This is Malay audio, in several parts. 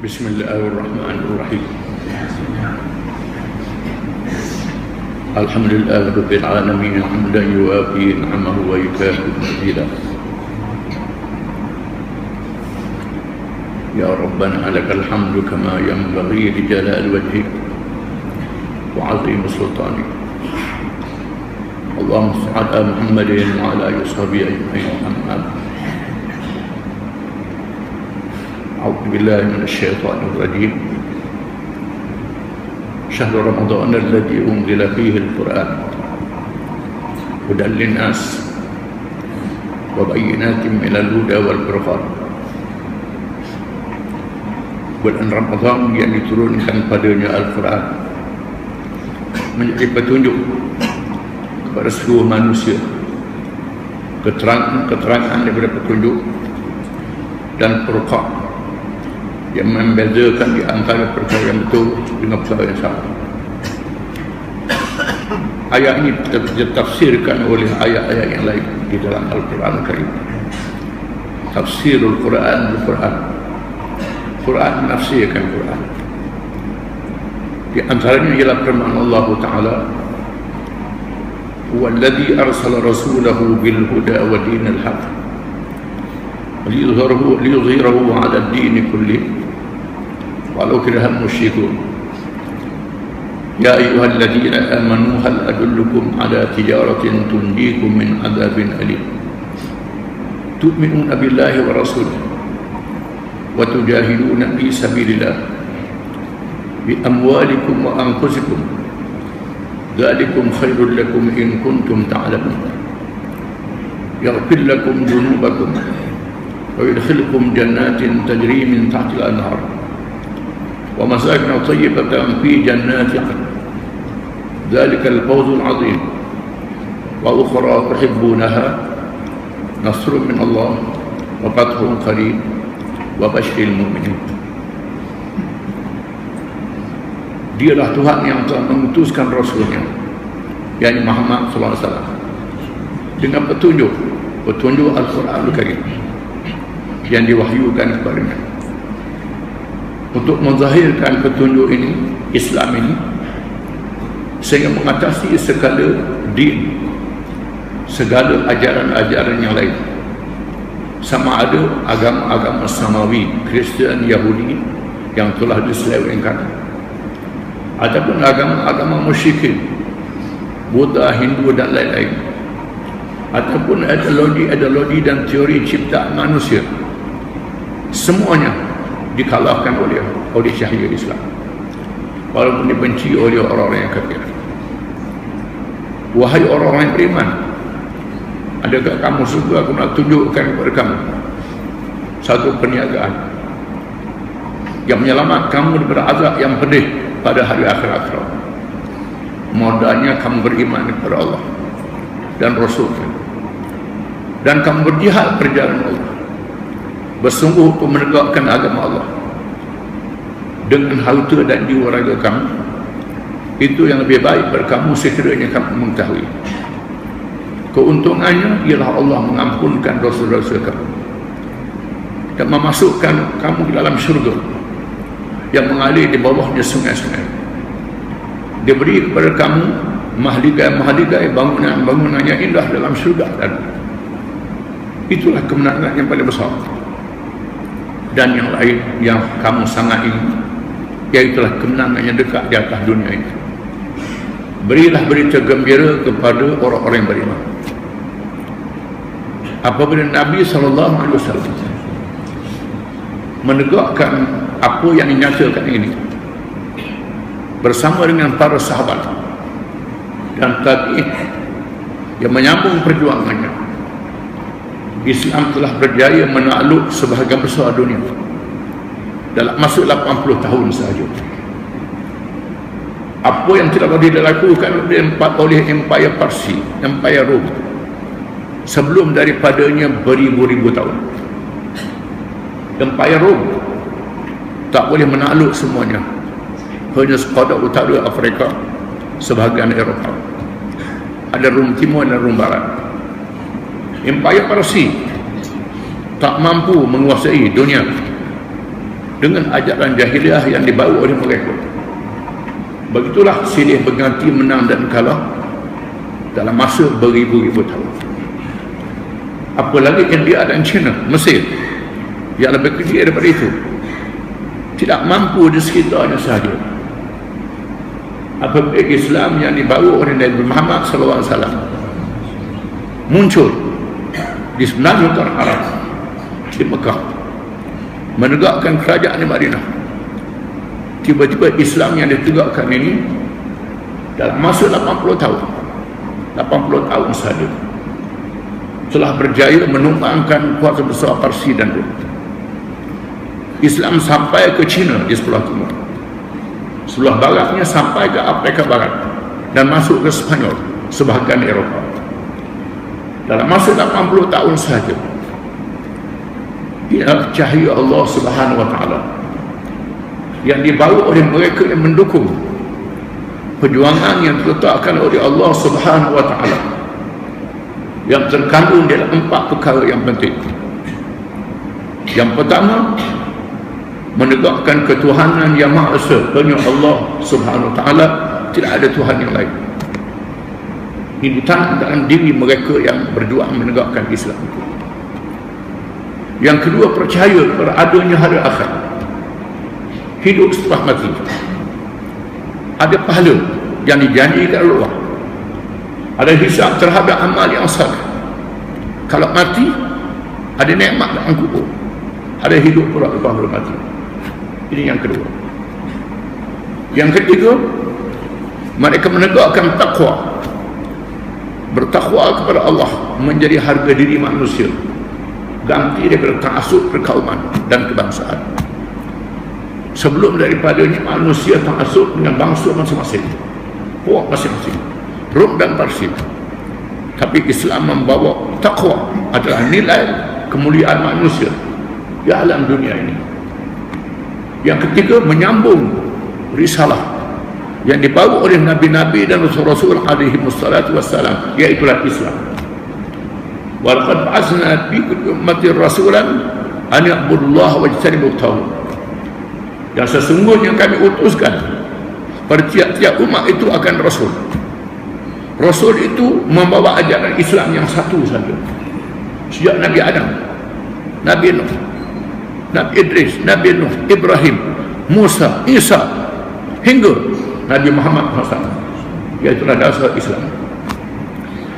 بسم الله الرحمن الرحيم. الحمد لله رب العالمين حمدا يوافي نعمه ويكافئ مزيدا يا ربنا لك الحمد كما ينبغي لجلال وجهك وعظيم سلطانك. اللهم صل على محمد وعلى آله وصحبه أجمعين أما بعد. بالله من الشيطان الرجيم شهر رمضان الذي أنزل فيه القرآن هدى للناس وبينات من الهدى والفرقان bulan Ramadhan yang diturunkan padanya Al-Quran menjadi petunjuk kepada seluruh manusia keterangan-keterangan daripada petunjuk dan furqan yang membezakan di antara perkara yang betul dengan perkara yang salah. Ayat ini ditafsirkan oleh ayat-ayat yang lain di dalam Al-Quran Karim. Tafsirul Quran Al-Quran. Quran menafsirkan Quran. Di antaranya ialah firman Allah Ta'ala والذي أرسل رسوله بالهدى ودين الحق ليظهره, ليظهره على الدين كله ولو كره المشركون يا أيها الذين آمنوا هل أدلكم على تجارة تنجيكم من عذاب أليم؟ تؤمنون بالله ورسوله وتجاهدون في سبيل الله بأموالكم وأنفسكم. ذلكم خير لكم إن كنتم تعلمون. يغفر لكم ذنوبكم ويدخلكم جنات تجري من تحت الأنهار. ومساكن طيبة في جنات عدن ذلك الفوز العظيم وأخرى تحبونها نصر من الله وفتح قريب وبشر المؤمنين Dialah Tuhan yang telah mengutuskan Rasulnya yakni Muhammad SAW dengan petunjuk petunjuk Al-Quran Al-Karim yang diwahyukan kepadanya untuk menzahirkan petunjuk ini Islam ini sehingga mengatasi segala din segala ajaran-ajaran yang lain. Sama ada agama-agama samawi Kristian Yahudi yang telah diselewengkan. Ataupun agama-agama musyrikin Buddha, Hindu dan lain-lain ataupun ideologi-ideologi dan teori ciptaan manusia semuanya dikalahkan oleh oleh cahaya Islam. Walaupun dibenci oleh orang-orang yang kafir. Wahai orang-orang yang beriman adakah kamu suka aku nak tunjukkan kepada kamu satu perniagaan yang menyelamat kamu daripada azab yang pedih pada hari akhirat? Modalnya kamu beriman kepada Allah dan Rasulnya dan kamu berjihad perjalanan Allah bersungguh untuk menegakkan agama Allah. Dengan harta dan jiwa raga kamu itu yang lebih baik bagi kamu sekiranya kamu mengetahui. Keuntungannya ialah Allah mengampunkan dosa-dosa kamu. Dan memasukkan kamu ke dalam syurga yang mengalir di bawahnya sungai-sungai. Diberi kepada kamu mahligai-mahligai bangunan-bangunan yang indah dalam syurga dan itulah kemenangan yang paling besar dan yang lain yang kamu sangat ingin iaitulah kemenangan yang dekat di atas dunia ini berilah berita gembira kepada orang-orang yang beriman. Apabila Nabi SAW menegakkan apa yang dinyatakan ini bersama dengan para sahabat dan tabi'in yang menyambung perjuangannya Islam telah berjaya menakluk sebahagian besar dunia. Dalam masa 80 tahun sahaja. Apa yang tidak boleh dilakukan oleh Empire Parsi Empire Rom sebelum daripadanya beribu-ribu tahun. Empire Rom tak boleh menakluk semuanya. Hanya sekadar utara Afrika sebahagian Eropah. Ada Rom Timur dan Rom Barat Empire Parsi tak mampu menguasai dunia dengan ajaran jahiliah yang dibawa oleh mereka. Begitulah silih berganti menang dan kalah dalam masa beribu-ribu tahun. Apalagi India dan China Mesir yang lebih kecil daripada itu tidak mampu di sekitarnya sahaja. Apabila Islam yang dibawa oleh Nabi Muhammad SAW muncul di sebenarnya Utara Arab di Mekah. Menegakkan kerajaan di Madinah. Tiba-tiba Islam yang ditegakkan ini dalam masa 80 tahun 80 tahun sahaja telah berjaya menumbangkan kuasa besar Parsi dan Rum Islam sampai ke China di sebelah timur. Sebelah baratnya sampai ke Afrika Barat dan masuk ke Spanyol sebahagian Eropah dalam masa 80 tahun sahaja ialah cahaya Allah subhanahu wa ta'ala yang dibawa oleh mereka yang mendukung perjuangan yang diletakkan oleh Allah subhanahu wa ta'ala yang terkandung dalam empat perkara yang penting. Yang pertama menegakkan ketuhanan yang maha esa. Hanya Allah subhanahu wa ta'ala tidak ada Tuhan yang lain ini ditanam dalam diri mereka yang berjuang menegakkan Islam itu. Yang kedua percaya kepada adanya hari akhir. Hidup setelah mati. Ada pahala yang dijanjikan Allah ada hisab terhadap amal yang salih kalau mati ada nikmat dalam kubur. Ada hidup pula lepas mati. Ini yang kedua. Yang ketiga, mereka menegakkan takwa. Bertakwa kepada Allah menjadi harga diri manusia. Ganti daripada ta'asuk perkauman dan kebangsaan. Sebelum daripadanya manusia ta'asuk dengan bangsa masing-masing. Puak masing-masing. Rum dan Parsi. Tapi Islam membawa takwa adalah nilai kemuliaan manusia di alam dunia ini. Yang ketiga menyambung risalah yang dibawa oleh nabi-nabi dan rasul-rasul alaihi wassalatu wassalam iaitu Islam. Walaqad ba'athna fi kulli ummatin rasulan an ya'budullaha wa yajtanibu at Yang sesungguhnya kami utuskan pada tiap-tiap umat itu akan rasul. Rasul itu membawa ajaran Islam yang satu saja. Sejak Nabi Adam, Nabi Nuh, Nabi Idris, Nabi Nuh, Ibrahim, Musa, Isa hingga Nabi Muhammad SAW. Iaitulah dasar Islam.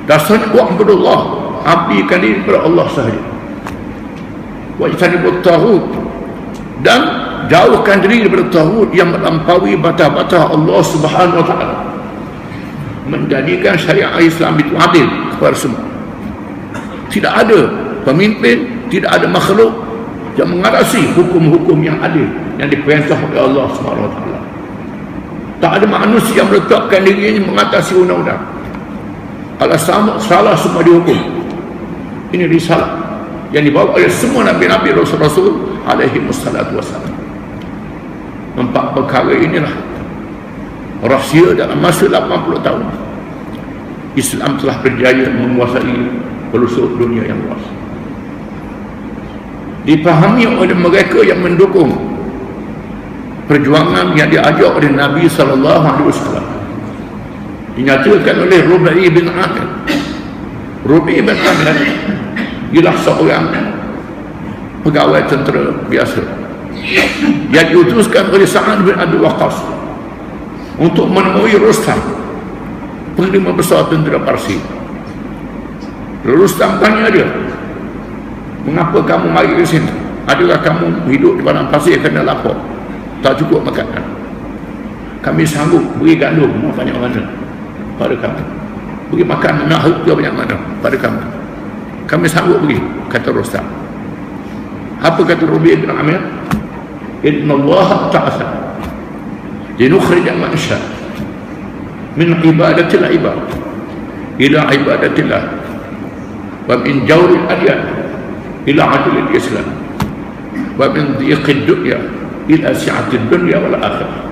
Dasar wa'budullah. Abdikan diri kepada Allah sahaja. Wa'ithanibut tahud dan jauhkan diri daripada tahud yang melampaui bata-bata Allah subhanahu wa ta'ala. Menjadikan syariat Islam itu adil kepada semua. Tidak ada pemimpin tidak ada makhluk yang mengatasi hukum-hukum yang adil yang diperintah oleh Allah SWT tak ada manusia yang meletakkan dirinya mengatasi undang-undang. Kalau sama, salah semua dihukum. Ini risalah yang dibawa oleh semua Nabi-Nabi Rasul-Rasul alaihi wassalatu wassalam. Empat perkara inilah rahsia dalam masa 80 tahun. Islam telah berjaya menguasai pelosok dunia yang luas. Dipahami oleh mereka yang mendukung perjuangan yang diajak oleh Nabi sallallahu alaihi wasallam dinyatakan oleh Rubai bin Amir Rubai bin Amir ialah seorang pegawai tentera biasa yang diutuskan oleh Sa'ad bin Abi Waqqas untuk menemui Rustam penglima besar tentera Parsi Rustam tanya dia Mengapa kamu mari ke sini? Adakah kamu hidup di padang pasir kerana lapar? Tak cukup makanan. Kami sanggup beri gandum banyak mana pada kamu. Beri makan nak harga banyak mana pada kamu. Kami sanggup beri, kata Rostam. Apa kata Rubi bin Amir? Inna Allah ta'asa linukhrij manusia min ibadatil ibad ila ibadatillah wa min jawril adiyah ila adil al-islam wa min dhiq ad-dunya ila si'at ad-dunya wal akhirah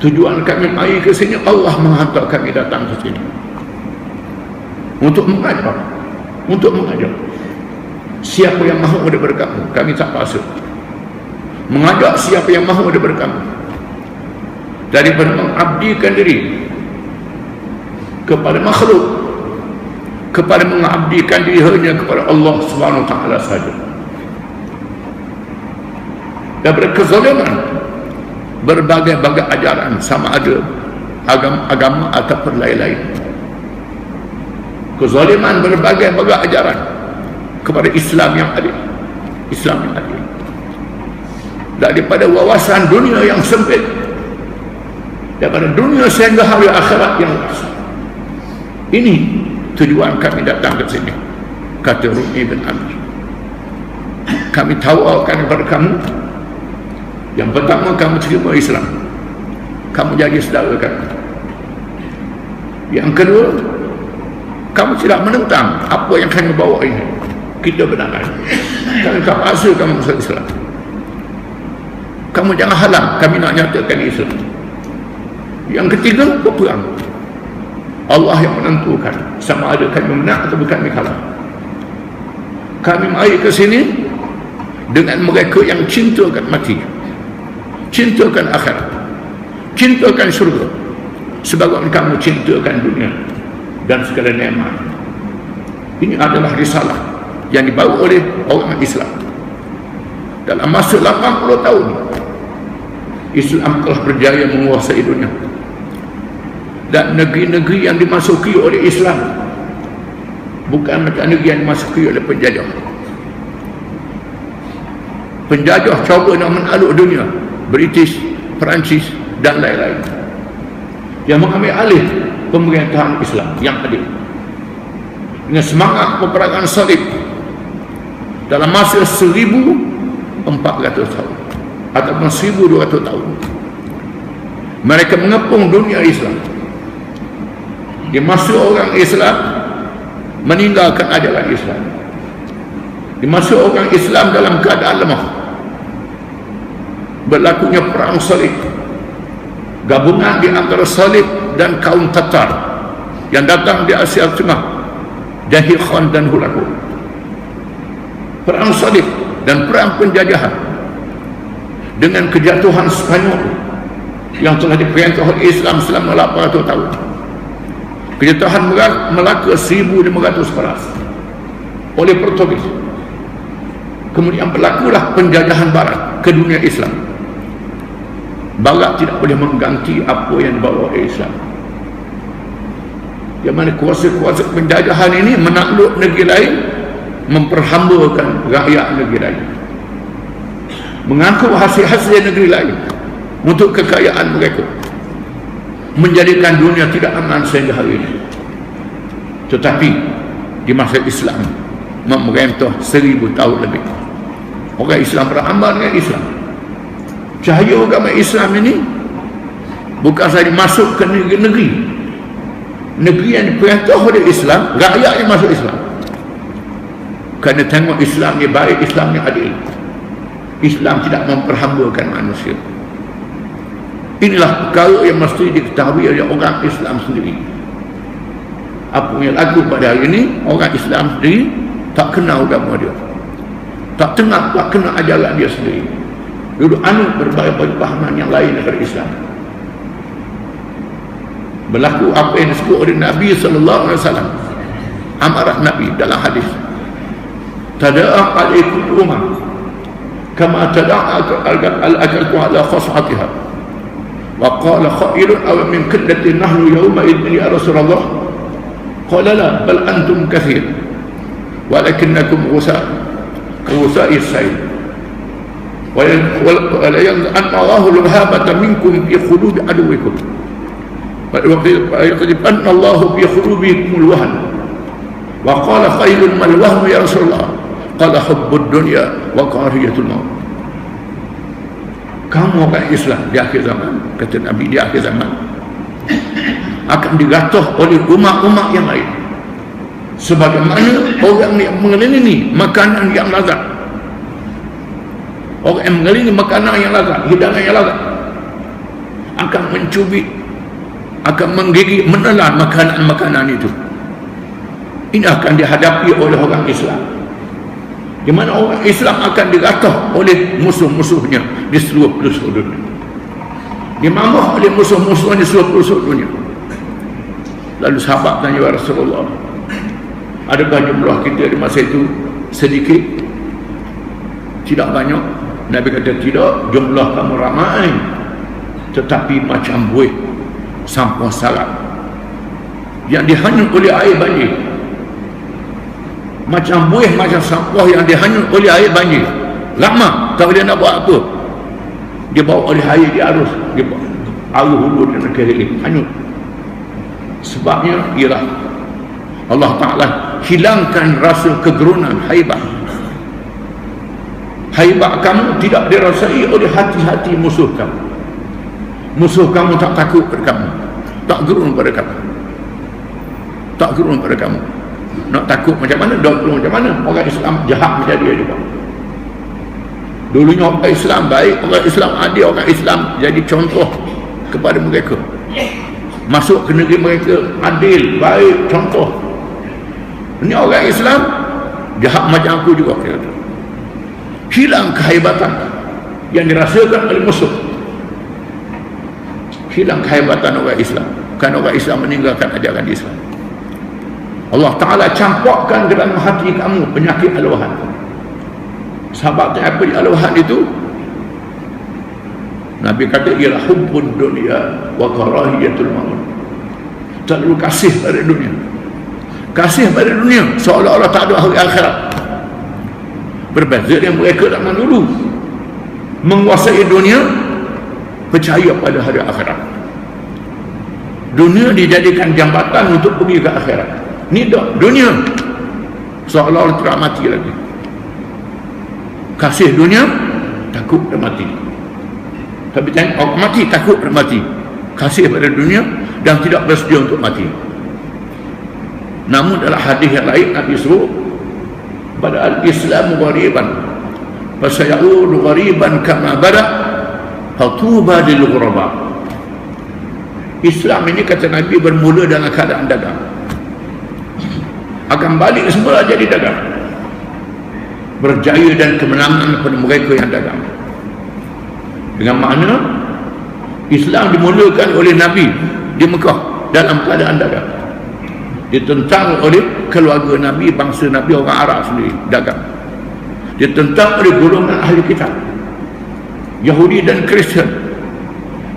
tujuan kami mai ke sini Allah menghantar kami datang ke sini. Untuk mengajar. Untuk mengajar. Siapa yang mahu daripada kamu kami tak paksa. Mengajak siapa yang mahu daripada kamu daripada mengabdikan diri kepada makhluk kepada mengabdikan diri hanya kepada Allah Subhanahu taala saja daripada kezaliman. Berbagai-bagai ajaran sama ada. Agama-agama ataupun lain-lain. Kezaliman berbagai-bagai ajaran kepada Islam yang adil. Islam yang adil. Daripada wawasan dunia yang sempit. Daripada dunia sehingga hari akhirat yang luas. Ini tujuan kami datang ke sini. Kata Rumi bin Amir. Kami tawarkan kepada kamu yang pertama kamu terima Islam. Kamu jadi saudara kami yang kedua kamu tidak menentang apa yang kami bawa ini. Kita benarkan kami tak paksa kamu masuk Islam. Kamu jangan halang kami nak nyatakan Islam. Yang ketiga berperang. Allah yang menentukan sama ada kami menang atau kami kalah. Kami mari ke sini dengan mereka yang cintakan mati cintakan akhirat. Cintakan syurga. Sebagaimana kamu cintakan dunia dan segala nikmat. Ini adalah risalah yang dibawa oleh orang Islam. Dalam masa 80 tahun Islam telah berjaya menguasai dunia. Dan negeri-negeri yang dimasuki oleh Islam bukan macam negeri yang dimasuki oleh penjajah. Penjajah cuba nak menakluk dunia British, Perancis dan lain-lain. Yang mengambil alih pemerintahan Islam yang adil dengan semangat peperangan salib dalam masa 1400 tahun ataupun 1200 tahun. Mereka mengepung dunia Islam. Di masa orang Islam meninggalkan ajaran Islam. Di masa orang Islam dalam keadaan lemah berlakunya perang salib gabungan di antara salib dan kaum Tatar yang datang di Asia Tengah Dahir Khan dan Hulaku perang salib dan perang penjajahan dengan kejatuhan Spanyol yang telah diperintah oleh Islam selama 800 tahun Kejatuhan Melaka 1500 peras oleh Portugis. Kemudian berlakulah penjajahan barat ke dunia Islam. Barat tidak boleh mengganti apa yang oleh Islam. Yang mana kuasa-kuasa penjajahan ini menakluk negeri lain, memperhambakan rakyat negeri lain. Mengaku hasil-hasil negeri lain untuk kekayaan mereka menjadikan dunia tidak aman sehingga hari ini tetapi di masa Islam memerintah seribu tahun lebih orang Islam beramal dengan Islam cahaya agama Islam ini bukan saja masuk ke negeri-negeri negeri yang diperintah oleh Islam rakyat yang masuk Islam kerana tengok Islam ni baik Islam ni adil Islam tidak memperhambakan manusia Inilah perkara yang mesti diketahui oleh orang Islam sendiri. Apa yang lagu pada hari ini, orang Islam sendiri tak kenal agama dia. Tak tengah, tak kenal ajaran dia sendiri Duduk anu berbagai-bagai pahaman yang lain daripada Islam. Berlaku apa yang disebut oleh Nabi sallallahu alaihi wasallam. Amarah Nabi dalam hadis. Tada'a alaikum umar kama tada'a al-akalku ala khas'atiha وقال خائر أو من قلة نحن يومئذ يا رسول الله قال لا بل أنتم كثير ولكنكم غثاء كغثاء السيل ولينزعن الله الرهابة منكم في قلوب عدوكم ويقذفن الله في قلوبكم الوهن وقال خير ما الوهن يا رسول الله قال حب الدنيا وكراهية الموت kamu orang Islam di akhir zaman kata Nabi di akhir zaman akan digatuh oleh umat-umat yang lain sebagaimana orang yang mengelilingi makanan yang lazat orang yang mengelilingi makanan yang lazat hidangan yang lazat akan mencubit akan menggigit menelan makanan-makanan itu. Ini akan dihadapi oleh orang Islam. Di mana orang Islam akan diratah oleh musuh-musuhnya di seluruh pelosok dunia. Dimamah oleh musuh-musuhnya di seluruh pelosok dunia. Lalu sahabat tanya ya Rasulullah adakah jumlah kita di masa itu sedikit? Tidak banyak Nabi kata tidak jumlah kamu ramai. Tetapi macam buih sampah salat. Yang dihanyut oleh air banjir. Macam buih macam sampah yang dihanyut oleh air banjir. Lama tahu dia nak buat apa. Dia bawa oleh air di arus. Dia bawa arus hulu dan keliling hanyut. Sebabnya ialah Allah Ta'ala hilangkan rasa kegerunan haibah haibah kamu tidak dirasai oleh hati-hati musuh kamu. Musuh kamu tak takut pada kamu. Tak gerun pada kamu. Tak gerun pada kamu. Nak takut macam mana? Doktor macam mana? Orang Islam jahat menjadi dia juga. Dulunya orang Islam baik orang Islam adil orang Islam jadi contoh kepada mereka. Masuk ke negeri mereka adil baik contoh. Ini orang Islam jahat macam aku juga kata. Hilang kehebatan yang dirasakan oleh musuh. Hilang kehebatan orang Islam. Kan orang Islam meninggalkan ajaran Islam. Allah Ta'ala campakkan dalam hati kamu penyakit aluhan. Sahabat apa di aluhan itu? Nabi kata ialah hubbun dunia wa karahiyatul maut. Terlalu kasih pada dunia. Kasih pada dunia seolah-olah tak ada akhirat berbeza dengan mereka zaman dulu. Menguasai dunia percaya pada hari akhirat. Dunia dijadikan jambatan untuk pergi ke akhirat. Ni dah dunia. Seolah-olah tidak mati lagi. Kasih dunia takut dah mati. Tapi orang mati takut dah mati. Kasih pada dunia dan tidak bersedia untuk mati. Namun dalam hadis yang lain Nabi suruh pada al-Islam ghariban fasayaudu ghariban kama bada fatuba lil ghuraba. Islam ini kata Nabi bermula dengan keadaan dagang. Akan balik semula jadi dagang. Berjaya dan kemenangan kepada mereka yang dagang. Dengan makna Islam dimulakan oleh Nabi di Mekah dalam keadaan dagang ditentang oleh keluarga Nabi bangsa Nabi orang Arab sendiri dagang. Ditentang oleh golongan ahli kitab Yahudi dan Kristian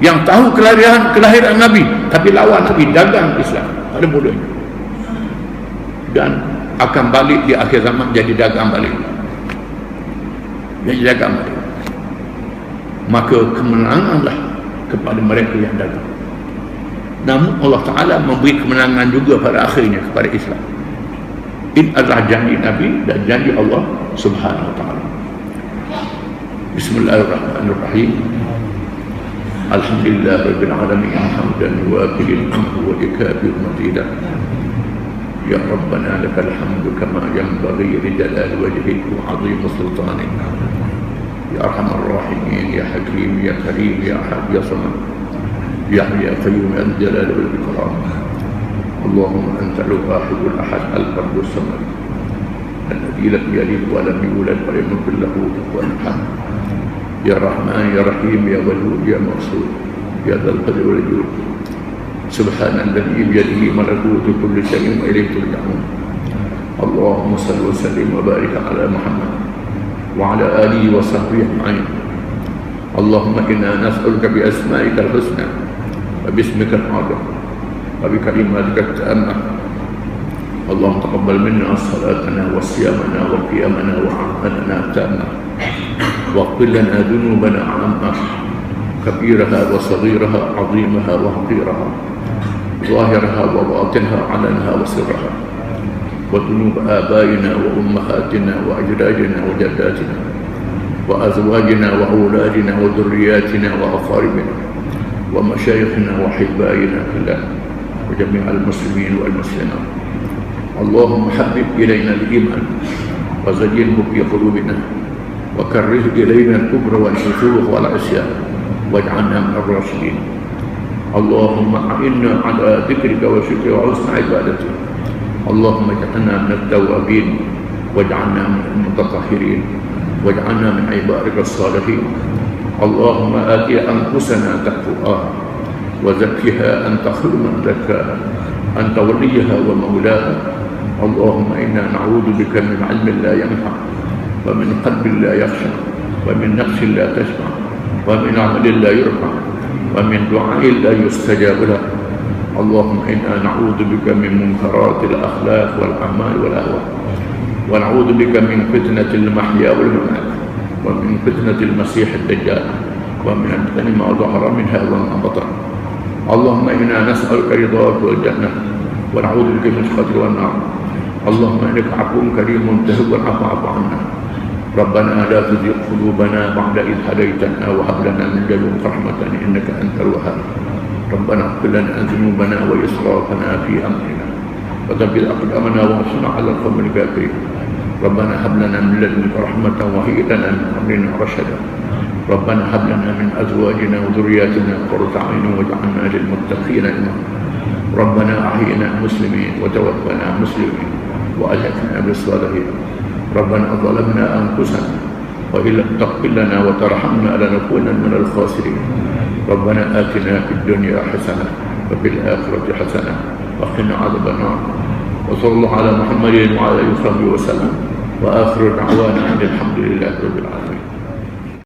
yang tahu kelahiran kelahiran Nabi tapi lawan Nabi dagang Islam. Pada mulanya dan akan balik di akhir zaman jadi dagang balik. Jadi dagang balik. Maka kemenanganlah kepada mereka yang dagang namun Allah Ta'ala memberi kemenangan juga pada akhirnya kepada Islam ini adalah janji Nabi dan janji Allah Subhanahu Wa Ta'ala Bismillahirrahmanirrahim Alhamdulillah Rabbil Alamin Hamdan wa bilil amru wa ikabir matidah يا ربنا لك الحمد كما ينبغي لجلال وجهك وعظيم سلطانك يا ارحم الراحمين يا حكيم يا كريم يا احد يا صمد يا حي يا قيوم يا الجلال والاكرام اللهم أنت الواحد الأحد الفرد الصمد. الذي لم يلد ولم يولد ولم يكن له كفوا أحد. يا رحمن يا رحيم يا ودود يا مقصود يا ذا القدر والجود. سبحان الذي بيده ملكوت كل شيء وإليه ترجعون. اللهم صل وسلم وبارك على محمد وعلى آله وصحبه أجمعين. اللهم إنا نسألك بأسمائك الحسنى وباسمك الاعظم وبكلماتك التامة. اللهم تقبل منا صلاتنا وصيامنا وقيامنا وعملنا تامة. واغفر لنا ذنوبنا عامة. كبيرها وصغيرها عظيمها وحقيرها. ظاهرها وباطنها علنها وسرها. وذنوب آبائنا وأمهاتنا وأجدادنا وجداتنا. وأزواجنا وأولادنا وذرياتنا وأقاربنا. ومشايخنا وحبائنا كلها وجميع المسلمين والمسلمات. اللهم حبب إلينا الإيمان وزينه في قلوبنا وكره إلينا الكبر والفسوق والعصيان واجعلنا من الراشدين. اللهم أعنا على ذكرك وشكرك وحسن عبادتك. اللهم اجعلنا من التوابين واجعلنا من المتطهرين. واجعلنا من عبادك الصالحين. اللهم آت أنفسنا تقواها وزكها أنت خير من زكاها. أنت وليها ومولاها. اللهم إنا نعوذ بك من علم لا ينفع ومن قلب لا يخشى ومن نفس لا تشبع ومن عمل لا يرفع ومن دعاء لا يستجاب له. اللهم إنا نعوذ بك من منكرات الأخلاق والأعمال والأهواء ونعوذ بك من فتنة المحيا والممات. ومن فتنة المسيح الدجال. ومن الفتن ما ظهر منها وما بطن اللهم إنا نسألك رضاك والجنة ونعوذ بك من الخطر والنار. اللهم إنك عفو كريم تهب العفو عفو عنا. ربنا لا تزغ قلوبنا بعد إذ هديتنا وهب لنا من لدنك رحمة إنك أنت الوهاب. ربنا اغفر لنا ذنوبنا وإسرافنا في أمرنا. وثبت أقدامنا وانصرنا على القوم الكافرين. ربنا هب لنا من لدنك رحمة وهيئ لنا من أمرنا رشدا. ربنا هب لنا من أزواجنا وذرياتنا قرة أعين واجعلنا للمتقين إماما. ربنا أحينا مسلمين وتوفنا مسلمين وألحقنا بالصالحين. ربنا ظلمنا أنفسنا وإن لم تغفر لنا وترحمنا لنكونن من الخاسرين. ربنا آتنا في الدنيا حسنة وفي الآخرة حسنة وقنا عذاب النار. وصلى الله على محمد وعلى آله وصحبه وسلم. وآخر دعوانا أن الحمد لله رب العالمين.